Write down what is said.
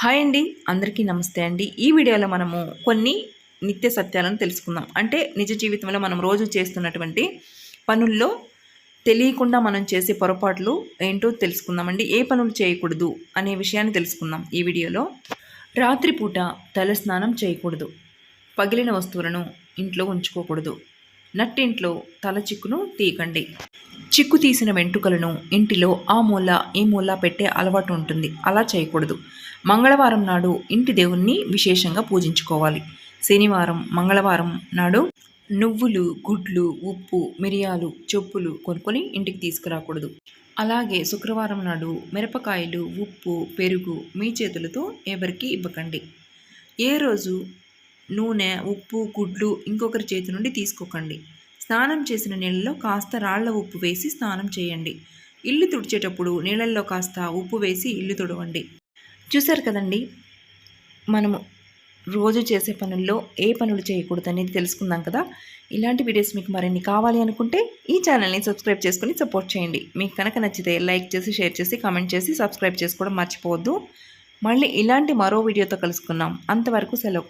Hi అండి అందరికీ నమస్తే అండి. ఈ వీడియోలో మనము కొన్ని నిత్య సత్యాలను తెలుసుకుందాం. అంటే నిజ జీవితంలో మనం రోజు చేస్తున్నటువంటి పనుల్లో తెలియకుండా మనం చేసే పొరపాట్లు ఏంటో తెలుసుకుందామండి ఏ పనులు చేయకూడదు అనే విషయాన్ని తెలుసుకుందాం ఈ వీడియోలో. రాత్రిపూట తలస్నానం చేయకూడదు. పగిలిన వస్తువులను ఇంట్లో ఉంచుకోకూడదు. నట్టింట్లో తల చిక్కును తీయకండి. చిక్కు తీసిన వెంట్రుకలను ఇంటిలో ఆ మూల ఈ మూల పెట్టే అలవాటు ఉంటుంది. అలా చేయకూడదు. మంగళవారం నాడు ఇంటి దేవుణ్ణి విశేషంగా పూజించుకోవాలి. శనివారం మంగళవారం నాడు నువ్వులు గుడ్లు ఉప్పు మిరియాలు చెప్పులు కొనుక్కొని ఇంటికి తీసుకురాకూడదు. అలాగే శుక్రవారం నాడు మిరపకాయలు ఉప్పు పెరుగు మీ చేతులతో ఎవరికి ఇవ్వకండి. ఏ రోజు నూనె ఉప్పు గుడ్లు ఇంకొకరి చేతి నుండి తీసుకోకండి. స్నానం చేసిన నీళ్ళలో కాస్త రాళ్ళ ఉప్పు వేసి స్నానం చేయండి. ఇల్లు తుడిచేటప్పుడు నీళ్ళల్లో కాస్త ఉప్పు వేసి ఇల్లు తుడవండి. చూశారు కదండి? మనము రోజు చేసే పనుల్లో ఏ పనులు చేయకూడదు అనేది తెలుసుకుందాం కదా? ఇలాంటి వీడియోస్ మీకు మరిన్ని కావాలి అనుకుంటే ఈ ఛానల్ని సబ్స్క్రైబ్ చేసుకుని సపోర్ట్ చేయండి. మీకు కనుక నచ్చితే లైక్ చేసి షేర్ చేసి కామెంట్ చేసి సబ్స్క్రైబ్ చేసుకోవడం మర్చిపోవద్దు. మళ్ళీ ఇలాంటి మరో వీడియోతో కలుసుకుందాం. అంతవరకు సెలవు.